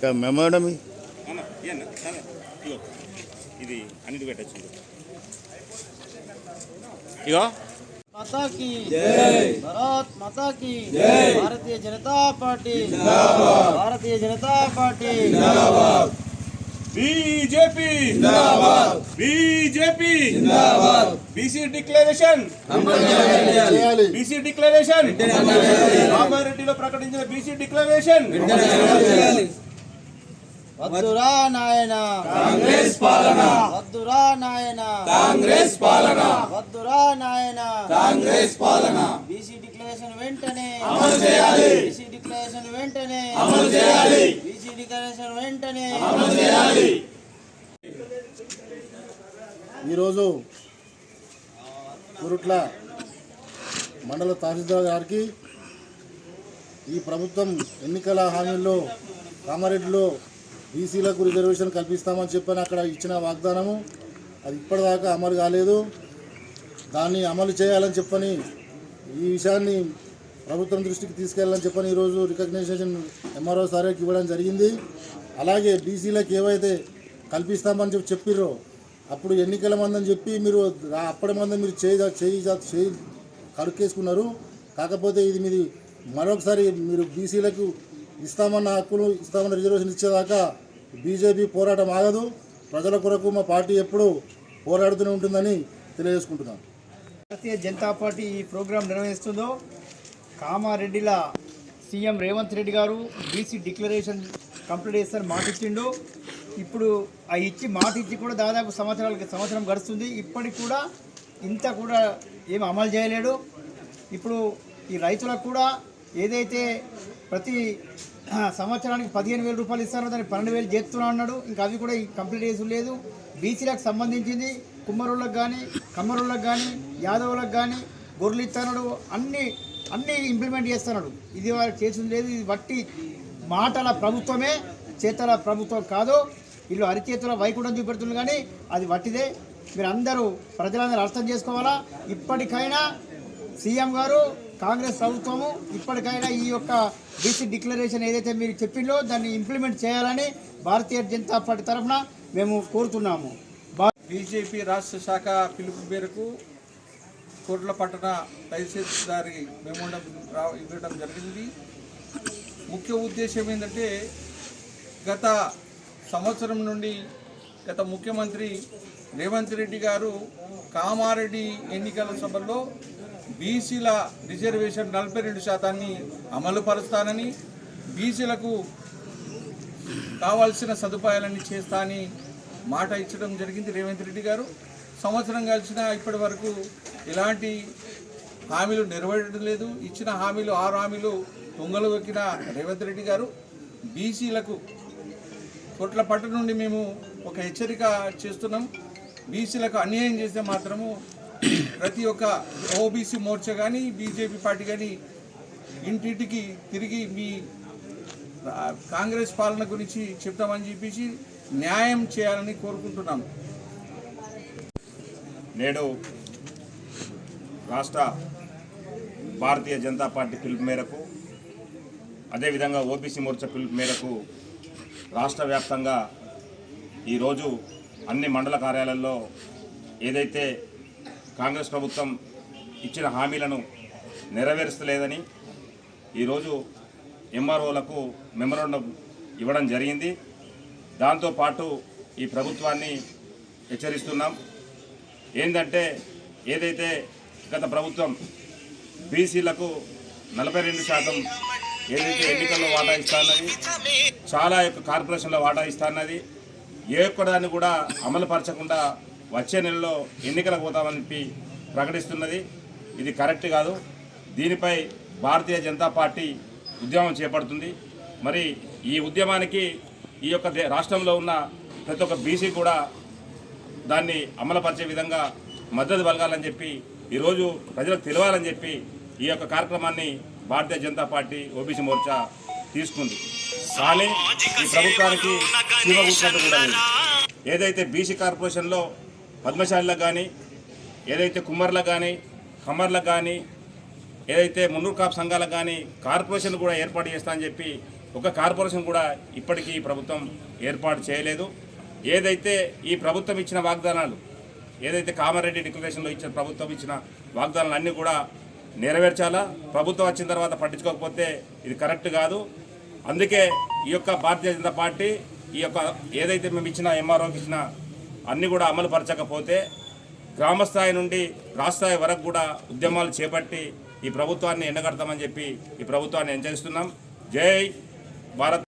ఇక మెమోడం అన్న ఇయ్యన్న చాలా ఇగో ఇది అన్నిటి పెట్టచ్చు ఇగో माता की जय भारत माता की जय भारतीय Janata Party Bharatiya Janata Party BJP BJP BC declaration BC declaration రామారెడ్డిలో ప్రకటించిన బీసీ డిక్లరేషన్ వద్దురా నాయన. కాంగ్రెస్ పాలన. వద్దురా నాయన. కాంగ్రెస్ పాలన. వద్దురా నాయన. కాంగ్రెస్ పాలన. బీసీ డిక్లరేషన్ వెంటనే. అమలు చేయాలి. బీసీ డిక్లరేషన్ వెంటనే. అమలు చేయాలి. బీసీ డిక్లరేషన్ వెంటనే. అమలు చేయాలి. ఈరోజు కురుట్ల మండల తహసీల్దార్ గారికి ఈ ప్రభుత్వం ఎన్నికల హామీల్లో కామారెడ్డిలో బీసీలకు రిజర్వేషన్ కల్పిస్తామని చెప్పని అక్కడ ఇచ్చిన వాగ్దానము అది ఇప్పటిదాకా అమలు కాలేదు. దాన్ని అమలు చేయాలని చెప్పని ఈ విషయాన్ని ప్రభుత్వం దృష్టికి తీసుకెళ్ళాలని చెప్పని ఈరోజు రికగ్నైజేషన్ ఎంఆర్ఓ సార్కి ఇవ్వడం జరిగింది. అలాగే బీసీలకు ఏవైతే కల్పిస్తామని చెప్పి చెప్పిర్రో అప్పుడు ఎన్నికల మందని చెప్పి మీరు అప్పటి మంది మీరు చేయి చేయి చేయి కడుక్కేసుకున్నారు. కాకపోతే ఇది మీది మరొకసారి మీరు బీసీలకు ఇస్తామన్న హక్కులు ఇస్తామన్న రిజర్వేషన్ ఇచ్చేదాకా బీజేపీ పోరాటం ఆగదు. ప్రజల కొరకు మా పార్టీ ఎప్పుడు పోరాడుతూనే ఉంటుందని తెలియజేసుకుంటున్నాను భారతీయ జనతా పార్టీ ఈ ప్రోగ్రాం నిర్వహిస్తుందో కామారెడ్డిల CM Revanth Reddy garu BC declaration complete చేస్తారని మాట ఇచ్చిండు. ఇప్పుడు ఆ ఇచ్చి మాట ఇచ్చి కూడా దాదాపు సంవత్సరాలకి సంవత్సరం గడుస్తుంది. ఇప్పటికి కూడా ఇంత కూడా ఏమి అమలు చేయలేడు. ఇప్పుడు ఈ రైతులకు కూడా ఏదైతే ప్రతి సంవత్సరానికి పదిహేను వేల రూపాయలు ఇస్తాను దాన్ని పన్నెండు వేలు చేస్తున్నా అన్నాడు. ఇంకా అవి కూడా కంప్లీట్ చేసి లేదు. బీసీలకు సంబంధించింది కుమ్మరులకు కానీ కమ్మరులకు కానీ యాదవులకు కానీ గొర్రెలు ఇస్తాడు అన్ని అన్ని ఇంప్లిమెంట్ చేస్తున్నాడు. ఇది వారు చేసింది లేదు. ఇది వట్టి మాటల ప్రభుత్వమే చేతల ప్రభుత్వం కాదు. వీళ్ళు అరిచేతుల వైకుంఠం చూపెడుతుంది కానీ అది వట్టిదే. మీరు అందరూ ప్రజలందరూ అర్థం చేసుకోవాలా? ఇప్పటికైనా సీఎం గారు కాంగ్రెస్ ప్రభుత్వము ఇప్పటికైనా ఈ యొక్క బీసీ డిక్లరేషన్ ఏదైతే మీరు చెప్పిందో దాన్ని ఇంప్లిమెంట్ చేయాలని భారతీయ జనతా పార్టీ తరఫున మేము కోరుతున్నాము. బీజేపీ రాష్ట్ర శాఖ పిలుపు మేరకు కోట్ల పట్టణ తహసీల్దారి మెమోండం రా ఇవ్వడం జరిగింది. ముఖ్య ఉద్దేశం ఏంటంటే గత సంవత్సరం నుండి గత ముఖ్యమంత్రి రేవంత్ రెడ్డి గారు కామారెడ్డి ఎన్నికల సభలో బీసీల రిజర్వేషన్ నలభై రెండు శాతాన్ని అమలు పరుస్తానని బీసీలకు కావాల్సిన సదుపాయాలన్నీ చేస్తా అని మాట ఇచ్చడం జరిగింది రేవంత్ రెడ్డి గారు. సంవత్సరం కలిసిన ఇప్పటి వరకు ఎలాంటి హామీలు నెరవేరడం లేదు. ఇచ్చిన హామీలు ఆరు హామీలు దొంగలు వెక్కిన రేవంత్ రెడ్డి గారు బీసీలకు కోట్ల పట్టు నుండి మేము ఒక హెచ్చరిక చేస్తున్నాం. బీసీలకు అన్యాయం చేస్తే మాత్రము ప్రతి ఒక్క ఓబీసీ మోర్చా కానీ బీజేపీ పార్టీ కానీ ఇంటింటికి తిరిగి మీ కాంగ్రెస్ పాలన గురించి చెప్తామని చెప్పేసి న్యాయం చేయాలని కోరుకుంటున్నాం. నేడు రాష్ట్ర భారతీయ జనతా పార్టీ పిలుపు మేరకు అదేవిధంగా ఓబీసీ మోర్చా పిలుపు మేరకు రాష్ట్ర వ్యాప్తంగా ఈరోజు అన్ని మండల కార్యాలయాల్లో ఏదైతే కాంగ్రెస్ ప్రభుత్వం ఇచ్చిన హామీలను నెరవేరుస్తలేదని ఈరోజు ఎంఆర్ఓలకు మెమరాండం ఇవ్వడం జరిగింది. దాంతోపాటు ఈ ప్రభుత్వాన్ని హెచ్చరిస్తున్నాం. ఏంటంటే ఏదైతే గత ప్రభుత్వం బీసీలకు నలభై రెండు శాతం ఏదైతే ఎన్నికల్లో వాటా ఇస్తానది చాలా యొక్క కార్పొరేషన్లో వాటా ఇస్తానది ఏ ఒక్కడాన్ని కూడా అమలు పరచకుండా వచ్చే నెలలో ఎన్నికలకు పోతామని చెప్పి ప్రకటిస్తున్నది. ఇది కరెక్ట్ కాదు. దీనిపై భారతీయ జనతా పార్టీ ఉద్యమం చేపడుతుంది. మరి ఈ ఉద్యమానికి ఈ యొక్క రాష్ట్రంలో ఉన్న ప్రతి ఒక్క బీసీ కూడా దాన్ని అమలుపరిచే విధంగా మద్దతు పలగాలని చెప్పి ఈరోజు ప్రజలకు తెలియాలని చెప్పి ఈ యొక్క కార్యక్రమాన్ని భారతీయ జనతా పార్టీ ఓబీసీ మోర్చా తీసుకుంది. కానీ ఈ ప్రభుత్వానికి చీమ కూర్చున్నట్టు కూడా ఏదైతే బీసీ కార్పొరేషన్లో పద్మశాలిలకు కానీ ఏదైతే కుమ్మర్లకు కానీ కమ్మర్లకు కానీ ఏదైతే మున్నూరు కాపు సంఘాలకు కానీ కార్పొరేషన్ కూడా ఏర్పాటు చేస్తా అని చెప్పి ఒక కార్పొరేషన్ కూడా ఇప్పటికీ ఈ ప్రభుత్వం ఏర్పాటు చేయలేదు. ఏదైతే ఈ ప్రభుత్వం ఇచ్చిన వాగ్దానాలు ఏదైతే కామారెడ్డి డిక్లరేషన్లో ఇచ్చిన ప్రభుత్వం ఇచ్చిన వాగ్దానాలు అన్నీ కూడా నెరవేర్చాలా? ప్రభుత్వం వచ్చిన తర్వాత పట్టించుకోకపోతే ఇది కరెక్ట్ కాదు. అందుకే ఈ యొక్క భారతీయ జనతా పార్టీ ఈ యొక్క ఏదైతే మేము ఇచ్చిన ఎంఆర్ఓకి ఇచ్చిన అన్నీ కూడా అమలు పరచకపోతే గ్రామస్థాయి నుండి రాష్ట్రస్థాయి వరకు కూడా ఉద్యమాలు చేపట్టి ఈ ప్రభుత్వాన్ని ఎండగడతామని చెప్పి ఈ ప్రభుత్వాన్ని ఎంచరిస్తున్నాం జై భారత్